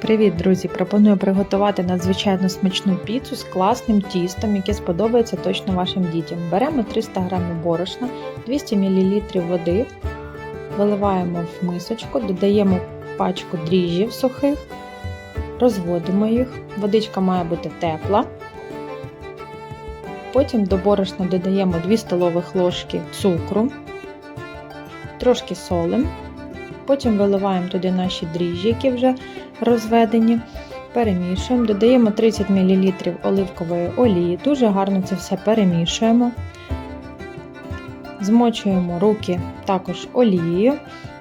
Привіт, друзі! Пропоную приготувати надзвичайно смачну піцу з класним тістом, яке сподобається точно вашим дітям. Беремо 300 г борошна, 200 мл води, виливаємо в мисочку, додаємо пачку дріжджів сухих, розводимо їх. Водичка має бути тепла. Потім до борошна додаємо 2 столових ложки цукру, трошки солим. Потім виливаємо туди наші дріжджі, які вже розведені, перемішуємо, додаємо 30 мл оливкової олії, дуже гарно це все перемішуємо, змочуємо руки також олією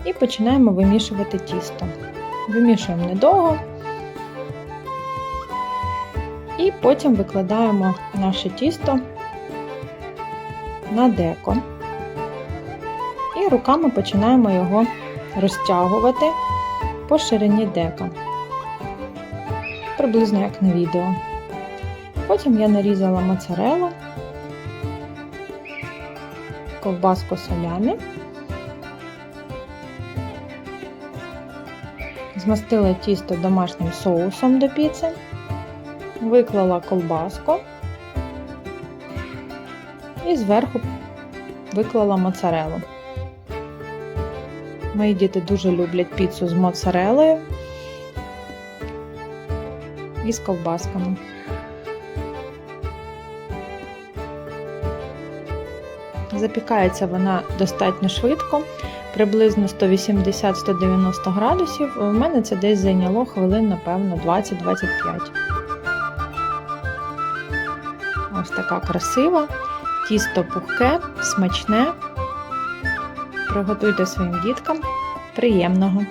і починаємо вимішувати тісто. Вимішуємо недовго і потім викладаємо наше тісто на деко. І руками починаємо його розтягувати по ширині дека, приблизно як на відео. Потім я нарізала моцарелу, ковбаску салямі, змастила тісто домашнім соусом до піци, виклала колбаску і зверху виклала моцарелу. Мої діти дуже люблять піцу з моцарелою і з ковбасками. Запікається вона достатньо швидко, приблизно 180-190 градусів. У мене це десь зайняло хвилин, напевно, 20-25. Ось така красива, тісто пухке, смачне. Приготуйте своїм діткам приємного.